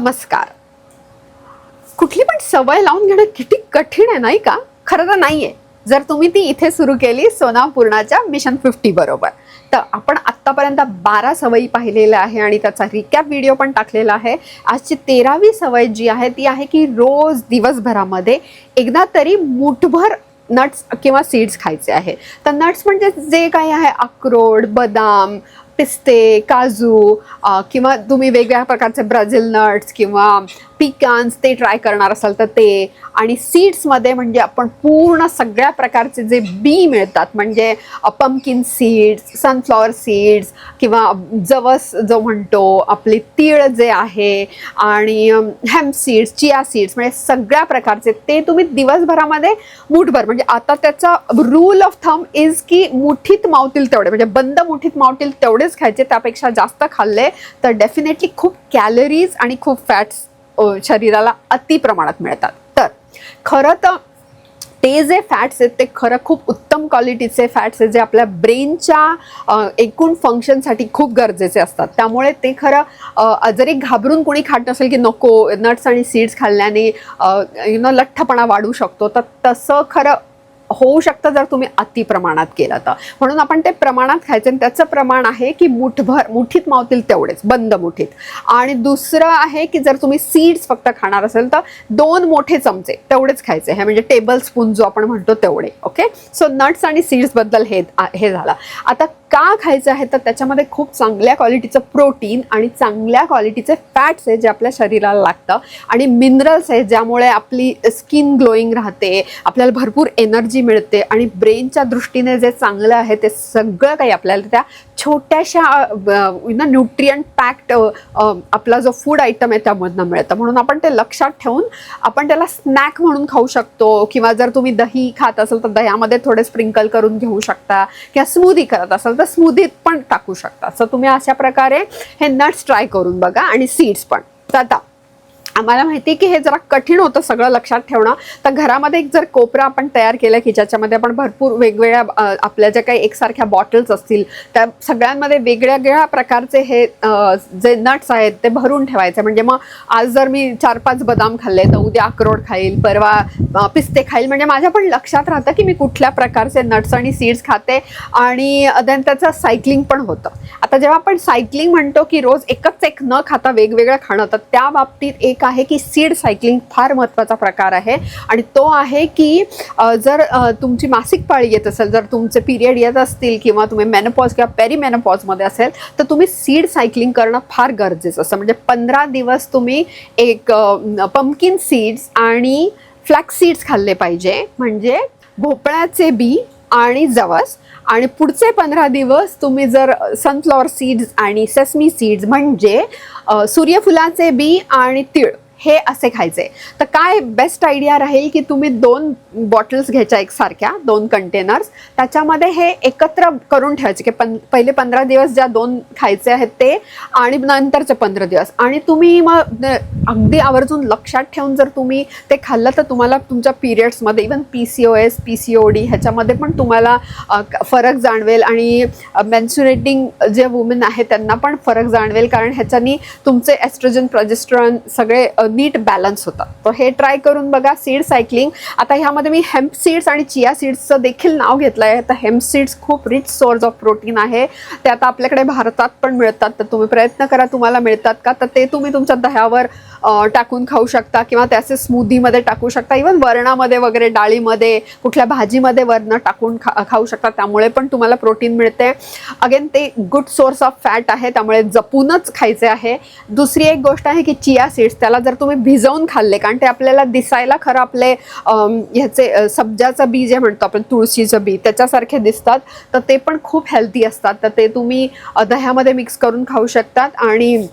नमस्कार. कुठली पण सवय लावून घेणं किती कठीण आहे नाही का? खरं तर नाहीये. जर तुम्ही ती इथे सुरू केली सोना पूर्णाच्या मिशन फिफ्टी बरोबर. तर आपण आत्तापर्यंत बारा सवयी पाहिलेल्या आहे आणि त्याचा रिकॅप व्हिडिओ पण टाकलेला आहे. आजची तेरावी सवय जी आहे ती आहे की रोज दिवसभरामध्ये एकदा तरी मुठभर नट्स किंवा सीड्स खायचे आहे. तर नट्स म्हणजे जे काही आहे अक्रोड बदाम पिस्ते काजू किंवा तुम्ही वेगवेगळ्या प्रकारचे ब्राझील नट्स किंवा पिकान्स ते ट्राय करणार असाल तर ते. आणि सीड्समध्ये म्हणजे आपण पूर्ण सगळ्या प्रकारचे जे बी मिळतात म्हणजे पंपकिन सीड्स सनफ्लॉवर सीड्स किंवा जवस जो म्हणतो आपले तीळ जे आहे आणि हेम सीड्स चिया सीड्स म्हणजे सगळ्या प्रकारचे ते तुम्ही दिवसभरामध्ये मुठभर म्हणजे आता त्याचा रूल ऑफ थम इज की मुठीत मावतील तेवढे म्हणजे बंद मुठीत मावतील तेवढेच खायचे त्यापेक्षा जास्त खाल्ले तर डेफिनेटली खूप कॅलरीज आणि खूप फॅट्स शरीराला अति प्रमाणात मिळतात. तर खरं तर ते जे फॅट्स आहेत ते खरं खूप उत्तम क्वालिटीचे फॅट्स आहेत जे आपल्या ब्रेनच्या एकूण फंक्शनसाठी खूप गरजेचे असतात. त्यामुळे ते खरं जरी घाबरून कोणी खात नसेल की नको नट्स आणि सीड्स खाल्ल्याने यु नो लठ्ठपणा वाढू शकतो तर तसं खरं होऊ शकतं जर तुम्ही अति प्रमाणात केलं तर. म्हणून आपण ते प्रमाणात खायचं आणि त्याचं प्रमाण आहे की मुठभर मुठीत मावतील तेवढेच बंद मुठीत. आणि दुसरं आहे की जर तुम्ही सीड्स फक्त खाणार असेल तर दोन मोठे चमचे तेवढेच खायचे. हे म्हणजे टेबल स्पून जो आपण म्हणतो तेवढे ओके सो नट्स आणि सीड्सबद्दल हे हे झालं. आता का खायचं आहे? तर त्याच्यामध्ये खूप चांगल्या क्वालिटीचं प्रोटीन आणि चांगल्या क्वालिटीचे फॅट्स आहे जे आपल्या शरीराला लागतं. आणि मिनरल्स आहे ज्यामुळे आपली स्किन ग्लोईंग राहते आपल्याला भरपूर एनर्जी मिळते आणि ब्रेनच्या दृष्टीने जे चांगलं आहे ते सगळं काही आपल्याला त्या छोट्याशा ना न्यूट्रियंट पॅक्ट आपला जो फूड आयटम आहे त्यामधनं मिळतं. म्हणून आपण ते लक्षात ठेवून आपण त्याला स्नॅक म्हणून खाऊ शकतो किंवा जर तुम्ही दही खात असाल तर दह्यामध्ये थोडे स्प्रिंकल करून घेऊ शकता किंवा स्मूदी करत असाल तर स्मूदीत पण टाकू शकता. सो तुम्ही अशा प्रकारे हे नट्स ट्राय करून बघा आणि सीड्स पण. तर आता आम्हाला माहिती आहे की हे जरा कठीण होतं सगळं लक्षात ठेवणं. तर घरामध्ये एक जर कोपरा आपण तयार केला की ज्याच्यामध्ये आपण भरपूर वेगवेगळ्या आपल्या ज्या काही एकसारख्या बॉटल्स असतील त्या सगळ्यांमध्ये वेगळ्या वेगळ्या प्रकारचे हे जे नट्स आहेत ते भरून ठेवायचे. म्हणजे मग आज जर मी चार पाच बदाम खाल्ले तर उद्या अक्रोड खाईल परवा पिस्ते खाईल. म्हणजे माझ्या पण लक्षात राहतं की मी कुठल्या प्रकारचे नट्स आणि सीड्स खाते आणि देन त्याचं सायकलिंग पण होतं. आता जेव्हा आपण सायकलिंग म्हणतो की रोज एकच एक न खाता वेगवेगळं खाणं तर त्या बाबतीत एक आहे की सीड सायकलिंग फार महत्त्वाचा प्रकार आहे. आणि तो आहे की जर तुमची मासिक पाळी येत असेल जर तुमचे पिरियड येत असतील किंवा तुम्ही मेनोपॉज किंवा पेरीमेनोपॉजमध्ये असेल तर तुम्ही सीड सायकलिंग करणं फार गरजेचं. असतं म्हणजे पंधरा दिवस तुम्ही एक पंपकिन सीड्स आणि फ्लॅक्स सीड्स खाल्ले पाहिजे. म्हणजे भोपळ्याचे बी आणि जवस. आणि पुढचे पंधरा दिवस तुम्ही जर सनफ्लॉवर सीड्स आणि सेसमी सीड्स म्हणजे सूर्यफुलाचे बी आणि तीळ. हे असे खायचे. तर काय बेस्ट आयडिया राहील की तुम्ही दोन बॉटल्स घ्यायच्या एकसारख्या दोन कंटेनर्स त्याच्यामध्ये हे एकत्र करून ठेवायचे की पन पहिले पंधरा दिवस ज्या दोन खायचे आहेत ते आणि नंतरचे पंधरा दिवस. आणि तुम्ही मग अगदी आवर्जून लक्षात ठेवून जर तुम्ही ते खाल्लं तर तुम्हाला तुमच्या पिरियड्समध्ये even P C O S P C O D ह्याच्यामध्ये पण तुम्हाला फरक जाणवेल आणि मेन्सुरेटिंग जे वुमेन आहे त्यांना पण फरक जाणवेल. कारण ह्याच्यानी तुमचे एस्ट्रोजन प्रोजेस्ट्रॉन सगळे नीट बॅलन्स होतात तर हे ट्राय करून बघा सीड सायकलिंग. आता ह्यामध्ये मी हेम्प सीड्स आणि चिया सीड्सचं देखील नाव घेतलं आहे तर हेम्प सीड्स खूप रिच सोर्स ऑफ प्रोटीन आहे. ते आता आपल्याकडे भारतात पण मिळतात. तर तुम्ही प्रयत्न करा तुम्हाला मिळतात का? तर ते तुम्ही तुमच्या दह्यावर टाकून खाऊ शकता किंवा त्याचे स्मूदीमध्ये टाकू शकता. इवन वरणामध्ये वगैरे डाळीमध्ये कुठल्या भाजीमध्ये वर्ण टाकून खा खाऊ शकता. त्यामुळे पण तुम्हाला प्रोटीन मिळते. अगेन ते गुड सोर्स ऑफ फॅट आहे. त्यामुळे जपूनच खायचे आहे. दुसरी एक गोष्ट आहे की चिया सीड्स त्याला जर तुम्ही भिजवून खाल्ले कारण ते आपल्याला दिसायला खरं आपले ह्याचे सब्जाचं बी जे म्हणतो आपण तुळशीचं बी त्याच्यासारखे दिसतात. तर ते पण खूप हेल्दी असतात. तर ते तुम्ही दह्यामध्ये मिक्स करून खाऊ शकतात. आणि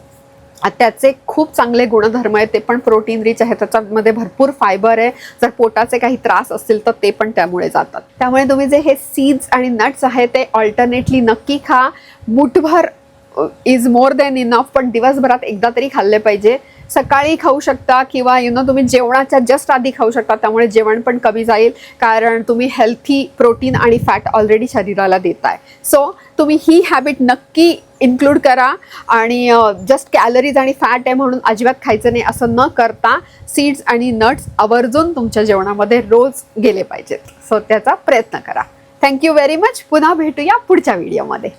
त्याचे खूप चांगले गुणधर्म आहेत. ते पण प्रोटीन रिच आहे त्याच्यामध्ये भरपूर फायबर आहे. जर पोटाचे काही त्रास असतील तर ते पण त्यामुळे जातात. त्यामुळे तुम्ही जे हे सीड्स आणि नट्स आहे ते ऑल्टरनेटली नक्की खा. मुठभर इज मोर दॅन इनफ पण दिवसभरात एकदा तरी खाल्ले पाहिजे. सकाळी खाऊ शकता किंवा यु नो तुम्ही जेवणाच्या जस्ट आधी खाऊ शकता. त्यामुळे जेवण पण कमी जाईल. कारण तुम्ही हेल्थी प्रोटीन आणि फॅट ऑलरेडी शरीराला देताय. सो तुम्ही ही हॅबिट नक्की इन्क्लूड करा. आणि जस्ट कॅलरीज आणि फॅट आहे म्हणून अजिबात खायचं नाही. असं न करता सीड्स आणि नट्स आवर्जून तुमच्या जेवणामध्ये रोज गेले पाहिजेत. सो त्याचा प्रयत्न करा. थँक्यू व्हेरी मच पुन्हा भेटूया पुढच्या व्हिडिओमध्ये